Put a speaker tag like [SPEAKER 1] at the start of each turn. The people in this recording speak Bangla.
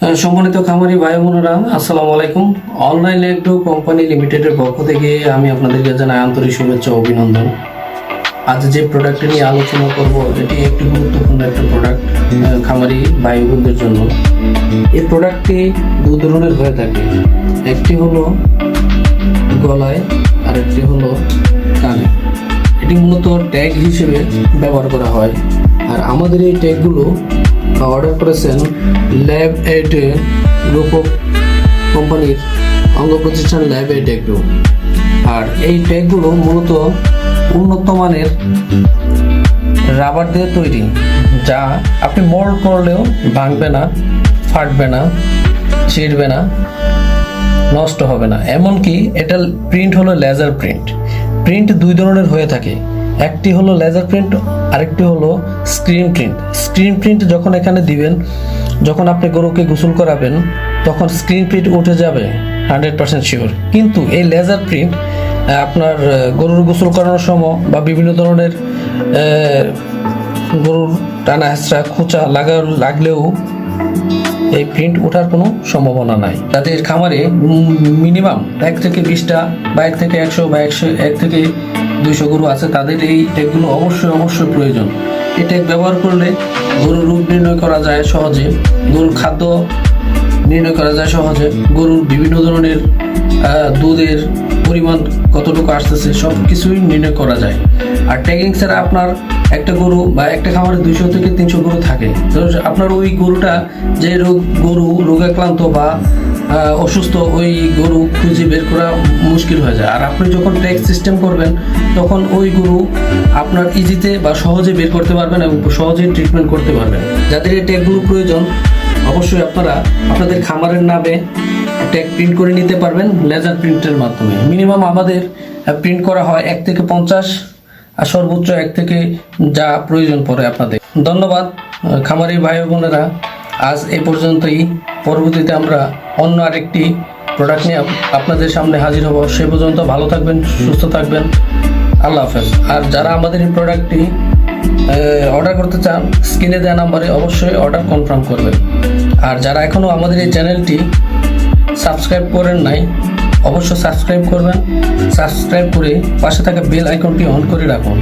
[SPEAKER 1] সম্মানিত খামারি ভাই বোনেরা, আসসালামু আলাইকুম। অনলাইন এগ্রো কোম্পানি লিমিটেডের পক্ষ থেকে আমি আপনাদেরকে জানাই আন্তরিক শুভেচ্ছা অভিনন্দন। আজ যে প্রোডাক্টটি নিয়ে আলোচনা করব, এটি একটি গুরুত্বপূর্ণ একটা প্রোডাক্ট খামারি ভাই বোনদের জন্য। এই প্রোডাক্টটি দু ধরনের হয়ে থাকে। একটি হলো গলায় আর একটি হলো কানে। এটি মূলত ট্যাগ হিসেবে ব্যবহার করা হয়। আর আমাদের এই ট্যাগগুলো অর্ডার করেছেন ল্যাব এইট গ্রুপ কোম্পানির অঙ্গ প্রতিষ্ঠান ল্যাব এইট এগ্রো আর এই ট্যাগগুলো মূলত উন্নত মানের রাবার দিয়ে তৈরি, যা আপনি মোল্ড করলেও ভাঙবে না, ফাটবে না, ছিঁড়বে না, নষ্ট হবে না। এমনকি এটা প্রিন্ট হলো লেজার প্রিন্ট প্রিন্ট দুই ধরনের হয়ে থাকে। একটি হলো লেজার প্রিন্ট আরেকটি হলো স্ক্রিন প্রিন্ট স্ক্রিন প্রিন্ট যখন এখানে দিবেন, যখন আপনি গরুকে গোসল করাবেন, তখন স্ক্রিন প্রিন্ট উঠে যাবে হান্ড্রেড পার্সেন্ট শিওর কিন্তু এই লেজার প্রিন্ট আপনার গরুর গোসল করানোর সময় বা বিভিন্ন ধরনের গরুর টানা হেঁচড়া, খোঁচা লাগা লাগলেও এই প্রিন্ট ওঠার কোনো সম্ভাবনা নাই। তাদের খামারে মিনিমাম এক থেকে বিশটা বা এক থেকে একশো বা একশো, এক থেকে দুইশো গরু আছে। তাদের এই ট্যাগগুলো অবশ্যই অবশ্যই প্রয়োজন। এই ট্যাগ ব্যবহার করলে গরুর রূপ নির্ণয় করা যায় সহজে, গরুর খাদ্য নির্ণয় করা যায় সহজে, গরুর বিভিন্ন ধরনের দুধের পরিমাণ কতটুকু আসতেছে সব কিছুই নির্ণয় করা যায়। আর ট্যাগিং ছাড়া আপনার একটা গরু বা একটা খামারে দুইশো থেকে তিনশো গরু থাকে। তো আপনার ওই গরুটা যে রোগ, গরু রোগাক্রান্ত বা অসুস্থ, ওই গরু খুঁজে বের করা মুশকিল হয়ে যায়। আর আপনি যখন ট্যাগ সিস্টেম করবেন, তখন ওই গরু আপনার ইজিতে বা সহজে বের করতে পারবেন এবং সহজে ট্রিটমেন্ট করতে পারবেন। যাদের এই ট্যাগগুলো প্রয়োজন, অবশ্যই আপনারা আপনাদের খামারের নামে ট্যাগ প্রিন্ট করে নিতে পারবেন লেজার প্রিন্টের মাধ্যমে। মিনিমাম আমাদের প্রিন্ট করা হয় এক থেকে পঞ্চাশ, আর সর্বোচ্চ এক থেকে যা প্রয়োজন পড়ে আপনাদের। ধন্যবাদ খামারি ভাই বোনেরা। আজ এ পর্যন্তই। পরবর্তীতে আমরা অন্য আরেকটি প্রোডাক্ট নিয়ে আপনাদের সামনে হাজির হব। সে পর্যন্ত ভালো থাকবেন, সুস্থ থাকবেন। আল্লাহ হাফেজ। আর যারা আমাদের এই প্রোডাক্টটি অর্ডার করতে চান, স্ক্রিনে দেওয়া নাম্বারে অবশ্যই অর্ডার কনফার্ম করবেন। আর যারা এখনও আমাদের এই চ্যানেলটি সাবস্ক্রাইব করেন নাই অবশ্যই সাবস্ক্রাইব করবেন। সাবস্ক্রাইব করে পাশে থাকা বেল আইকনটি অন করে রাখুন।